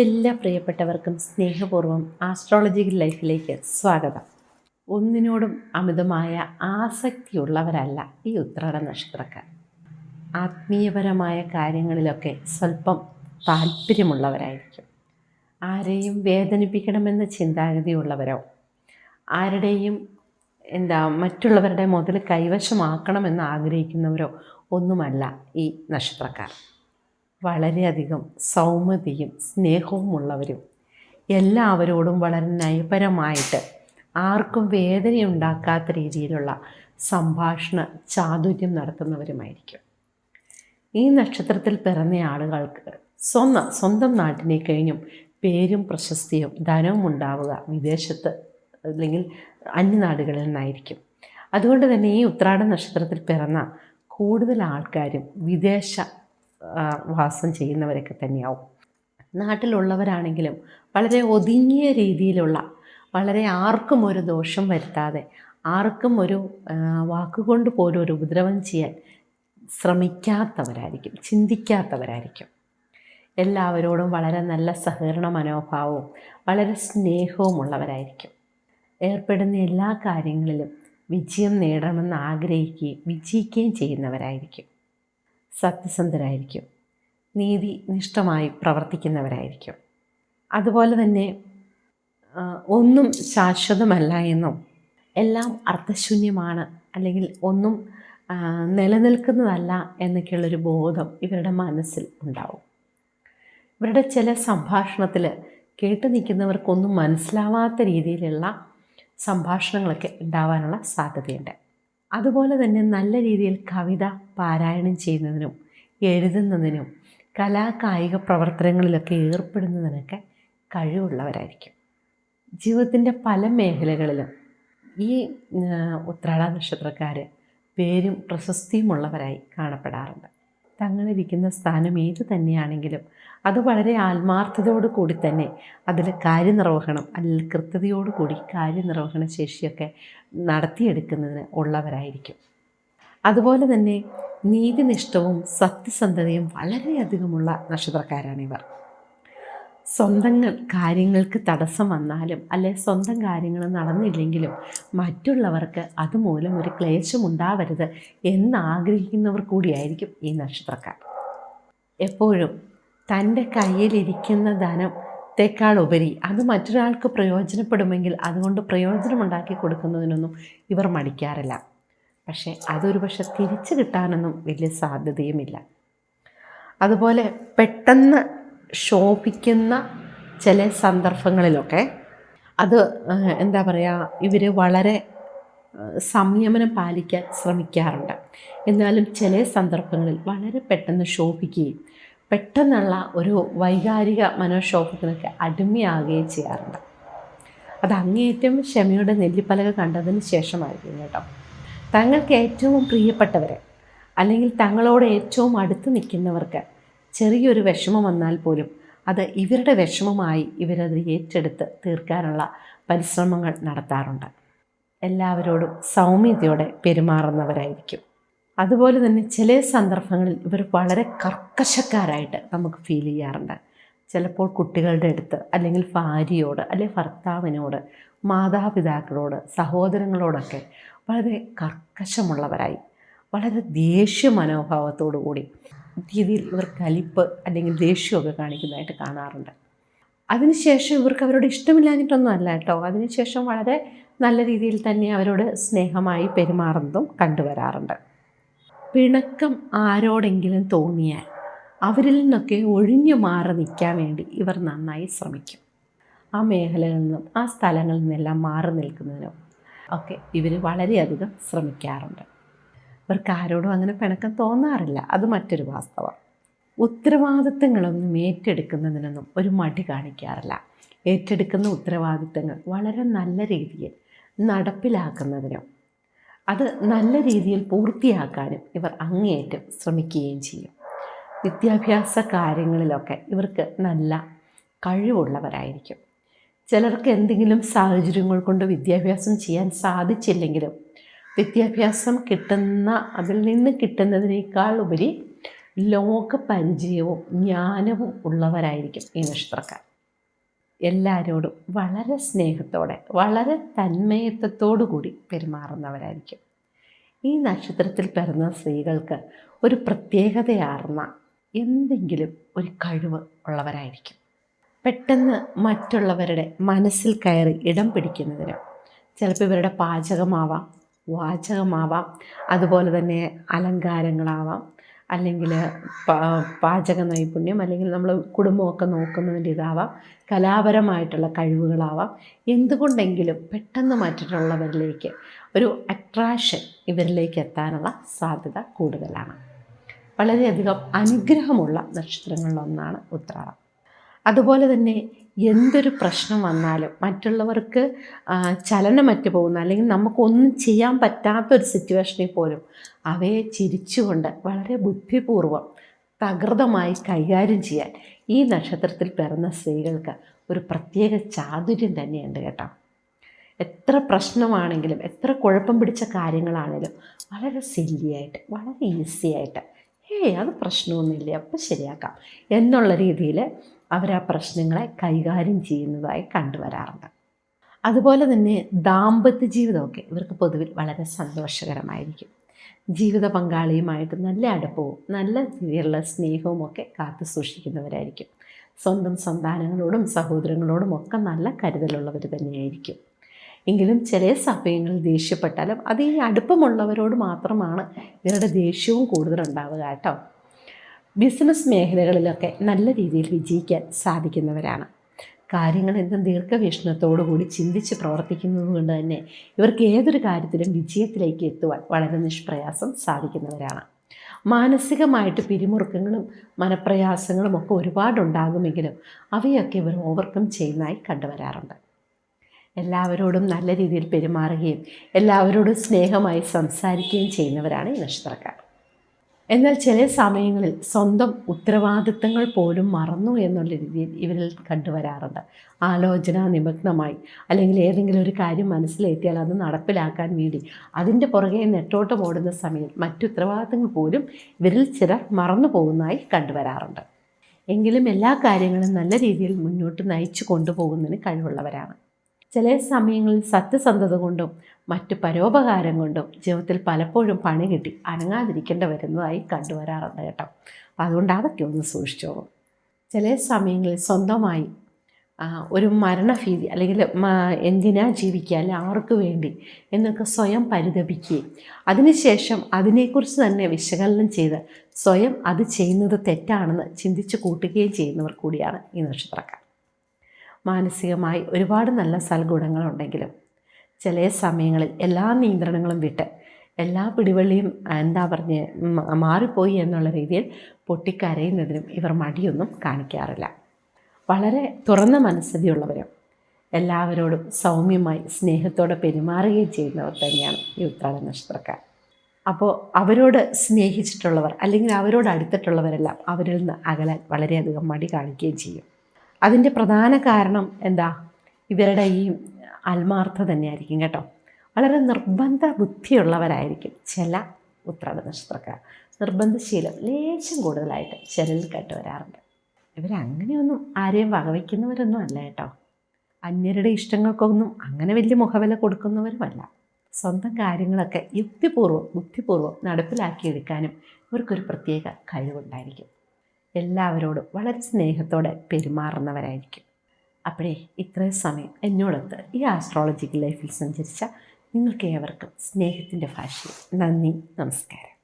എല്ലാ പ്രിയപ്പെട്ടവർക്കും സ്നേഹപൂർവം ആസ്ട്രോളജിക്കൽ ലൈഫിലേക്ക് സ്വാഗതം. ഒന്നിനോടും അമിതമായ ആസക്തിയുള്ളവരല്ല ഈ ഉത്രാട നക്ഷത്രക്കാർ. ആത്മീയപരമായ കാര്യങ്ങളിലൊക്കെ സ്വല്പം താല്പര്യമുള്ളവരായിരിക്കും. ആരെയും വേദനിപ്പിക്കണമെന്ന ചിന്താഗതിയുള്ളവരോ ആരുടെയും എന്താ മറ്റുള്ളവരുടെ മുതൽ കൈവശമാക്കണമെന്ന് ആഗ്രഹിക്കുന്നവരോ ഒന്നുമല്ല ഈ നക്ഷത്രക്കാർ. വളരെയധികം സൗമ്യതയും സ്നേഹവും ഉള്ളവരും. എല്ലാവരോടും വളരെ നയപരമായിട്ട് ആർക്കും വേദനയുണ്ടാക്കാത്ത രീതിയിലുള്ള സംഭാഷണ ചാതുര്യം നടത്തുന്നവരുമായിരിക്കും. ഈ നക്ഷത്രത്തിൽ പിറന്ന ആളുകൾക്ക് സ്വന്തം സ്വന്തം നാട്ടിനെ കഴിഞ്ഞും പേരും പ്രശസ്തിയും ധനവും ഉണ്ടാവുക വിദേശത്ത് അല്ലെങ്കിൽ അന്യനാടുകളിൽ നിന്നായിരിക്കും. അതുകൊണ്ട് തന്നെ ഈ ഉത്രാട നക്ഷത്രത്തിൽ പിറന്ന കൂടുതൽ ആൾക്കാരും വിദേശ വാസം ചെയ്യുന്നവരൊക്കെ തന്നെയാവും. നാട്ടിലുള്ളവരാണെങ്കിലും വളരെ ഒതുങ്ങിയ രീതിയിലുള്ള വളരെ ആർക്കും ഒരു ദോഷം വരുത്താതെ ആർക്കും ഒരു വാക്കുകൊണ്ട് പോലും ഒരു ഉപദ്രവം ചെയ്യാൻ ശ്രമിക്കാത്തവരായിരിക്കും ചിന്തിക്കാത്തവരായിരിക്കും. എല്ലാവരോടും വളരെ നല്ല സഹകരണ മനോഭാവവും വളരെ സ്നേഹവും ഉള്ളവരായിരിക്കും. ഏർപ്പെടുന്ന എല്ലാ കാര്യങ്ങളിലും വിജയം നേടണമെന്ന് ആഗ്രഹിക്കുകയും വിജയിക്കുകയും ചെയ്യുന്നവരായിരിക്കും. സത്യസന്ധരായിരിക്കും. നീതി നിഷ്ഠമായി പ്രവർത്തിക്കുന്നവരായിരിക്കും. അതുപോലെ തന്നെ ഒന്നും ശാശ്വതമല്ല എന്നും എല്ലാം അർത്ഥശൂന്യമാണ് അല്ലെങ്കിൽ ഒന്നും നിലനിൽക്കുന്നതല്ല എന്നൊക്കെയുള്ളൊരു ബോധം ഇവരുടെ മനസ്സിൽ ഉണ്ടാവും. ഇവരുടെ ചില സംഭാഷണത്തിൽ കേട്ട് നിൽക്കുന്നവർക്കൊന്നും മനസ്സിലാവാത്ത രീതിയിലുള്ള സംഭാഷണങ്ങളൊക്കെ ഉണ്ടാവാനുള്ള സാധ്യതയുണ്ട്. അതുപോലെ തന്നെ നല്ല രീതിയിൽ കവിത പാരായണം ചെയ്യുന്നതിനും എഴുതുന്നതിനും കലാകായിക പ്രവർത്തനങ്ങളിലൊക്കെ ഏർപ്പെടുന്നതിനൊക്കെ കഴിവുള്ളവരായിരിക്കും. ജീവിതത്തിന്റെ പല മേഖലകളിലും ഈ ഉത്രാട നക്ഷത്രക്കാർ പേരും പ്രശസ്തിയുമുള്ളവരായി കാണപ്പെടാറുണ്ട്. തങ്ങളിരിക്കുന്ന സ്ഥാനം ഏത് തന്നെയാണെങ്കിലും അത് വളരെ ആത്മാർത്ഥതയോട് കൂടി തന്നെ അതിൽ കാര്യനിർവഹണം അല്ലെങ്കിൽ കൃത്യതയോട് കൂടി കാര്യനിർവഹണ ശേഷിയൊക്കെ നടത്തിയെടുക്കുന്നതിന് ഉള്ളവരായിരിക്കും. അതുപോലെ തന്നെ നീതിനിഷ്ഠവും സത്യസന്ധതയും വളരെയധികമുള്ള നക്ഷത്രക്കാരാണിവർ സ്വന്തം കാര്യങ്ങൾക്ക് തടസ്സം വന്നാലും അല്ലെ സ്വന്തം കാര്യങ്ങൾ നടന്നില്ലെങ്കിലും മറ്റുള്ളവർക്ക് അതുമൂലം ഒരു ക്ലേശം ഉണ്ടാവരുത് എന്നാഗ്രഹിക്കുന്നവർ കൂടിയായിരിക്കും ഈ നക്ഷത്രക്കാർ. എപ്പോഴും തന്റെ കയ്യിലിരിക്കുന്ന ധനം ത്തേക്കാൾ ഉപരി അത് മറ്റൊരാൾക്ക് പ്രയോജനപ്പെടുമെങ്കിൽ അതുകൊണ്ട് പ്രയോജനമുണ്ടാക്കി കൊടുക്കുന്നതിനൊന്നും ഇവർ മടിക്കാറില്ല. പക്ഷേ അതൊരു പക്ഷെ തിരിച്ചു കിട്ടാനൊന്നും വലിയ സാധ്യതയുമില്ല. അതുപോലെ പെട്ടെന്ന് ശോഭിക്കുന്ന ചില സന്ദർഭങ്ങളിലൊക്കെ അത് എന്താ പറയുക ഇവർ വളരെ സംയമനം പാലിക്കാൻ ശ്രമിക്കാറുണ്ട്. എന്നാലും ചില സന്ദർഭങ്ങളിൽ വളരെ പെട്ടെന്ന് ശോഭിക്കുകയും പെട്ടെന്നുള്ള ഒരു വൈകാരിക മനോക്ഷോഭത്തിനൊക്കെ അടിമയാകുകയും ചെയ്യാറുണ്ട്. അത് അങ്ങേയറ്റം ക്ഷമയുടെ നെല്ലിപ്പലക കണ്ടതിന് ശേഷമായിരിക്കും കേട്ടോ. തങ്ങൾക്ക് ഏറ്റവും പ്രിയപ്പെട്ടവരെ അല്ലെങ്കിൽ തങ്ങളോട് ഏറ്റവും അടുത്ത് നിൽക്കുന്നവർക്ക് ചെറിയൊരു വിഷമം വന്നാൽ പോലും അത് ഇവരുടെ വിഷമമായി ഇവരത് ഏറ്റെടുത്ത് തീർക്കാനുള്ള പരിശ്രമങ്ങൾ നടത്താറുണ്ട്. എല്ലാവരോടും സൗമ്യതയോടെ പെരുമാറുന്നവരായിരിക്കും. അതുപോലെ തന്നെ ചില സന്ദർഭങ്ങളിൽ ഇവർ വളരെ കർക്കശക്കാരായിട്ട് നമുക്ക് ഫീൽ ചെയ്യാറുണ്ട്. ചിലപ്പോൾ കുട്ടികളുടെ അടുത്ത് അല്ലെങ്കിൽ ഭാര്യയോട് അല്ലെങ്കിൽ ഭർത്താവിനോട് മാതാപിതാക്കളോട് സഹോദരങ്ങളോടൊക്കെ വളരെ കർക്കശമുള്ളവരായി വളരെ ദേഷ്യ മനോഭാവത്തോടു കൂടി രീതിയിൽ ഇവർ കലിപ്പ് അല്ലെങ്കിൽ ദേഷ്യമൊക്കെ കാണിക്കുന്നതായിട്ട് കാണാറുണ്ട്. അതിനുശേഷം ഇവർക്ക് അവരോട് ഇഷ്ടമില്ലാഞ്ഞിട്ടൊന്നും അല്ല കേട്ടോ. അതിനുശേഷം വളരെ നല്ല രീതിയിൽ തന്നെ അവരോട് സ്നേഹമായി പെരുമാറുന്നതും കണ്ടുവരാറുണ്ട്. പിണക്കം ആരോടെങ്കിലും തോന്നിയാൽ അവരിൽ നിന്നൊക്കെ ഒഴിഞ്ഞു മാറി നിൽക്കാൻ വേണ്ടി ഇവർ നന്നായി ശ്രമിക്കും. ആ മേഖലകളിൽ നിന്നും ആ സ്ഥലങ്ങളിൽ നിന്നെല്ലാം മാറി നിൽക്കുന്നതിനും ഒക്കെ ഇവർ വളരെയധികം ശ്രമിക്കാറുണ്ട്. ഇവർക്ക് ആരോടും അങ്ങനെ പിണക്കം തോന്നാറില്ല. അത് മറ്റൊരു വാസ്തവം. ഉത്തരവാദിത്തങ്ങളൊന്നും ഏറ്റെടുക്കുന്നതിനൊന്നും ഒരു മടി കാണിക്കാറില്ല. ഏറ്റെടുക്കുന്ന ഉത്തരവാദിത്തങ്ങൾ വളരെ നല്ല രീതിയിൽ നടപ്പിലാക്കുന്നതിനും അത് നല്ല രീതിയിൽ പൂർത്തിയാക്കാനും ഇവർ അങ്ങേയറ്റം ശ്രമിക്കുകയും ചെയ്യും. വിദ്യാഭ്യാസ കാര്യങ്ങളിലൊക്കെ ഇവർക്ക് നല്ല കഴിവുള്ളവരായിരിക്കും. ചിലർക്ക് എന്തെങ്കിലും സാഹചര്യങ്ങൾ കൊണ്ട് വിദ്യാഭ്യാസം ചെയ്യാൻ സാധിച്ചില്ലെങ്കിലും വിദ്യാഭ്യാസം കിട്ടുന്ന അതിൽ നിന്ന് കിട്ടുന്നതിനേക്കാൾ ഉപരി ലോക പരിചയവും ജ്ഞാനവും ഉള്ളവരായിരിക്കും ഈ നക്ഷത്രക്കാർ. എല്ലാവരോടും വളരെ സ്നേഹത്തോടെ വളരെ തന്മയത്വത്തോടു കൂടി പെരുമാറുന്നവരായിരിക്കും. ഈ നക്ഷത്രത്തിൽ പിറന്ന സ്ത്രീകൾക്ക് ഒരു പ്രത്യേകതയാർന്ന എന്തെങ്കിലും ഒരു കഴിവ് ഉള്ളവരായിരിക്കും. പെട്ടെന്ന് മറ്റുള്ളവരുടെ മനസ്സിൽ കയറി ഇടം പിടിക്കുന്നതിനോ ചിലപ്പോൾ ഇവരുടെ പാചകമാവാം വാചകമാവാം. അതുപോലെ തന്നെ അലങ്കാരങ്ങളാവാം. അല്ലെങ്കിൽ പാചക നൈപുണ്യം അല്ലെങ്കിൽ നമ്മൾ കുടുംബമൊക്കെ നോക്കുന്നതിന്റെ ഇതാവാം. കലാപരമായിട്ടുള്ള കഴിവുകളാവാം. എന്തുകൊണ്ടെങ്കിലും പെട്ടെന്ന് മറ്റുള്ളവരിലേക്ക് ഒരു അട്രാക്ഷൻ ഇവരിലേക്ക് എത്താനുള്ള സാധ്യത കൂടുതലാണ്. വളരെയധികം അനുഗ്രഹമുള്ള നക്ഷത്രങ്ങളിലൊന്നാണ് ഉത്രാടം. അതുപോലെ തന്നെ എന്തൊരു പ്രശ്നം വന്നാലും മറ്റുള്ളവർക്ക് ചലനമറ്റ് പോകുന്ന അല്ലെങ്കിൽ നമുക്കൊന്നും ചെയ്യാൻ പറ്റാത്തൊരു സിറ്റുവേഷനിൽ പോലും അവയെ ചിരിച്ചുകൊണ്ട് വളരെ ബുദ്ധിപൂർവം തകൃതമായി കൈകാര്യം ചെയ്യാൻ ഈ നക്ഷത്രത്തിൽ പിറന്ന സ്ത്രീകൾക്ക് ഒരു പ്രത്യേക ചാതുര്യം തന്നെയുണ്ട് കേട്ടോ. എത്ര പ്രശ്നമാണെങ്കിലും എത്ര കുഴപ്പം പിടിച്ച കാര്യങ്ങളാണെങ്കിലും വളരെ സില്ലിയായിട്ട് വളരെ ഈസിയായിട്ട് ഏയ് അത് പ്രശ്നമൊന്നുമില്ല അപ്പം ശരിയാക്കാം എന്നുള്ള രീതിയിൽ അവർ ആ പ്രശ്നങ്ങളെ കൈകാര്യം ചെയ്യുന്നതായി കണ്ടുവരാറുണ്ട്. അതുപോലെ തന്നെ ദാമ്പത്യ ജീവിതമൊക്കെ ഇവർക്ക് പൊതുവിൽ വളരെ സന്തോഷകരമായിരിക്കും. ജീവിത പങ്കാളിയുമായിട്ട് നല്ല അടുപ്പവും നല്ല രീതിയിലുള്ള സ്നേഹവും ഒക്കെ കാത്തു സൂക്ഷിക്കുന്നവരായിരിക്കും. സ്വന്തം സന്താനങ്ങളോടും സഹോദരങ്ങളോടും ഒക്കെ നല്ല കരുതലുള്ളവർ തന്നെയായിരിക്കും. എങ്കിലും ചില സമയങ്ങളിൽ ദേഷ്യപ്പെട്ടാലും അത് ഈ അടുപ്പമുള്ളവരോട് മാത്രമാണ് ഇവരുടെ ദേഷ്യവും കൂടുതലുണ്ടാവുക കേട്ടോ. ബിസിനസ് മേഖലകളിലൊക്കെ നല്ല രീതിയിൽ വിജയിക്കാൻ സാധിക്കുന്നവരാണ്. കാര്യങ്ങൾ എന്തും ദീർഘവീക്ഷണത്തോടു കൂടി ചിന്തിച്ച് പ്രവർത്തിക്കുന്നത് കൊണ്ട് തന്നെ ഇവർക്ക് ഏതൊരു കാര്യത്തിലും വിജയത്തിലേക്ക് എത്തുവാൻ വളരെ നിഷ്പ്രയാസം സാധിക്കുന്നവരാണ്. മാനസികമായിട്ട് പിരിമുറുക്കങ്ങളും മനപ്രയാസങ്ങളും ഒക്കെ ഒരുപാടുണ്ടാകുമെങ്കിലും അവയൊക്കെ ഇവർ ഓവർകം ചെയ്യുന്നതായി കണ്ടുവരാറുണ്ട്. എല്ലാവരോടും നല്ല രീതിയിൽ പെരുമാറുകയും എല്ലാവരോടും സ്നേഹമായി സംസാരിക്കുകയും ചെയ്യുന്നവരാണ് ഈ നക്ഷത്രക്കാർ. എന്നാൽ ചില സമയങ്ങളിൽ സ്വന്തം ഉത്തരവാദിത്തങ്ങൾ പോലും മറന്നു എന്നുള്ള രീതിയിൽ ഇവരിൽ കണ്ടുവരാറുണ്ട്. ആലോചന നിമഗ്നമായി അല്ലെങ്കിൽ ഏതെങ്കിലും ഒരു കാര്യം മനസ്സിലേറ്റിയാൽ അത് നടപ്പിലാക്കാൻ വേണ്ടി അതിന്റെ പുറകെ നെട്ടോട്ടം ഓടുന്ന സമയം മറ്റു ഉത്തരവാദിത്തങ്ങൾ പോലും ഇവരിൽ ചിലർ മറന്നു പോകുന്നതായി കണ്ടുവരാറുണ്ട്. എങ്കിലും എല്ലാ കാര്യങ്ങളും നല്ല രീതിയിൽ മുന്നോട്ട് നയിച്ചു കൊണ്ടുപോകുന്നതിന് കഴിവുള്ളവരാണ്. ചില സമയങ്ങളിൽ സത്യസന്ധത കൊണ്ടും മറ്റ് പരോപകാരം കൊണ്ടും ജീവിതത്തിൽ പലപ്പോഴും പണി കിട്ടി അനങ്ങാതിരിക്കേണ്ട വരുന്നതായി കണ്ടുവരാറുണ്ട് കേട്ടോ. അപ്പം അതുകൊണ്ട് അതൊക്കെ ഒന്ന് സൂക്ഷിച്ചോളൂ. ചില സമയങ്ങളിൽ സ്വന്തമായി ഒരു മരണഭീതി അല്ലെങ്കിൽ എന്തിനാ ജീവിക്കുക? അല്ലെ ആർക്ക് വേണ്ടി? എന്നൊക്കെ സ്വയം പരിതപിക്കുകയും അതിനുശേഷം അതിനെക്കുറിച്ച് തന്നെ വിശകലനം ചെയ്ത് സ്വയം അത് ചെയ്യുന്നത് തെറ്റാണെന്ന് ചിന്തിച്ച് കൂട്ടുകയും ചെയ്യുന്നവർ കൂടിയാണ് ഈ നക്ഷത്രക്കാർ. മാനസികമായി ഒരുപാട് നല്ല സൽഗുണങ്ങളുണ്ടെങ്കിലും ചില സമയങ്ങളിൽ എല്ലാ നിയന്ത്രണങ്ങളും വിട്ട് എല്ലാ പിടിവള്ളിയും എന്താ പറഞ്ഞ് മാറിപ്പോയി എന്നുള്ള രീതിയിൽ പൊട്ടിക്കരയുന്നതിനും ഇവർ മടിയൊന്നും കാണിക്കാറില്ല. വളരെ തുറന്ന മനസ്സതിയുള്ളവരും എല്ലാവരോടും സൗമ്യമായി സ്നേഹത്തോടെ പെരുമാറുകയും ചെയ്യുന്നവർ തന്നെയാണ് ഈ ഉത്രാട നക്ഷത്രക്കാർ. അപ്പോൾ അവരോട് സ്നേഹിച്ചിട്ടുള്ളവർ അല്ലെങ്കിൽ അവരോട് അടുത്തിട്ടുള്ളവരെല്ലാം അവരിൽ നിന്ന് അകലാൻ വളരെയധികം മടി കാണിക്കുകയും ചെയ്യും. അതിന്റെ പ്രധാന കാരണം എന്താ? ഇവരുടെ ഈ ആത്മാർത്ഥ തന്നെയായിരിക്കും കേട്ടോ. വളരെ നിർബന്ധ ബുദ്ധിയുള്ളവരായിരിക്കും ചില ഉത്രാട നിർബന്ധശീലം ലേശം കൂടുതലായിട്ട് ചിലരിൽ കണ്ടുവരാറുണ്ട് ഇവരങ്ങനെയൊന്നും ആരെയും വകവയ്ക്കുന്നവരൊന്നും അല്ല കേട്ടോ. അന്യരുടെ ഇഷ്ടങ്ങൾക്കൊന്നും അങ്ങനെ വലിയ മുഖവില കൊടുക്കുന്നവരുമല്ല. സ്വന്തം കാര്യങ്ങളൊക്കെ യുക്തിപൂർവം ബുദ്ധിപൂർവം നടപ്പിലാക്കിയെടുക്കാനും ഇവർക്കൊരു പ്രത്യേക കഴിവുണ്ടായിരിക്കും. എല്ലാവരോടും വളരെ സ്നേഹത്തോടെ പെരുമാറുന്നവരായിരിക്കും. അപ്പോഴേ ഇത്രയും സമയം എന്നോടൊത്ത് ഈ ആസ്ട്രോളജിക്കൽ ലൈഫിൽ സഞ്ചരിച്ച നിങ്ങൾക്ക് ഏവർക്കും സ്നേഹത്തിന്റെ ഭാഷയിൽ നന്ദി നമസ്കാരം.